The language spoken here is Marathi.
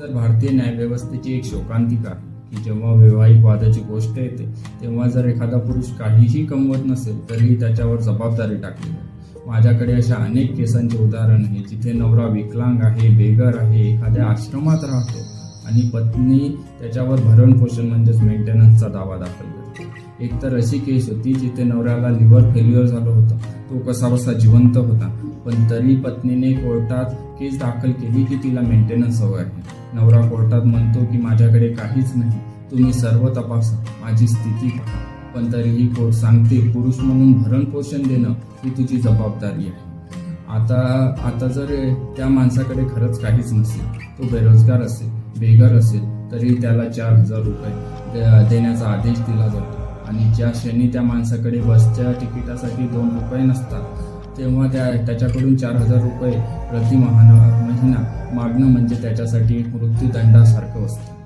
तर भारतीय न्यायव्यवस्थेची एक शोकांतिका आहे की जेव्हा वैवाहिक वादाची गोष्ट येते तेव्हा जर एखादा पुरुष काहीही कमवत नसेल तरीही त्याच्यावर जबाबदारी टाकली जाते. माझ्याकडे अशा अनेक केसांचे उदाहरण आहे जिथे नवरा विकलांग आहे बेघर आहे एखाद्या आश्रमात राहतो आणि पत्नी त्याच्यावर भरणपोषण म्हणजेच मेंटेनन्सचा दावा दाखल करते. एक तर अशी केस होती जिथे नवऱ्याला लिव्हर फेल्युअर झालं होतं. तो कसा बसा जिवंत होता. पण तरी पत्नीने कोर्टात केस दाखल केली की तिला मेंटेनन्स हवं आहे. नवरा कोर्टात म्हणतो की माझ्याकडे काहीच नाही. तुम्ही सर्व तपासा. माझी स्थिती पहा. पण तरीही कोर्ट सांगते पुरुष म्हणून भरण पोषण देणं ही तुझी जबाबदारी आहे. आता आता जर त्या माणसाकडे खरंच काहीच नसेल तो बेरोजगार असेल बेघर असेल तरी त्याला चार हजार रुपये दे- देण्याचा आदेश दिला जातो. आणि ज्या क्षणी त्या माणसाकडे बसच्या तिकिटासाठी दोन रुपये नसतात तेव्हा त्या त्याच्याकडून चार हजार रुपये प्रति महिना मागणं म्हणजे त्याच्यासाठी मृत्यूदंडासारखं असतं.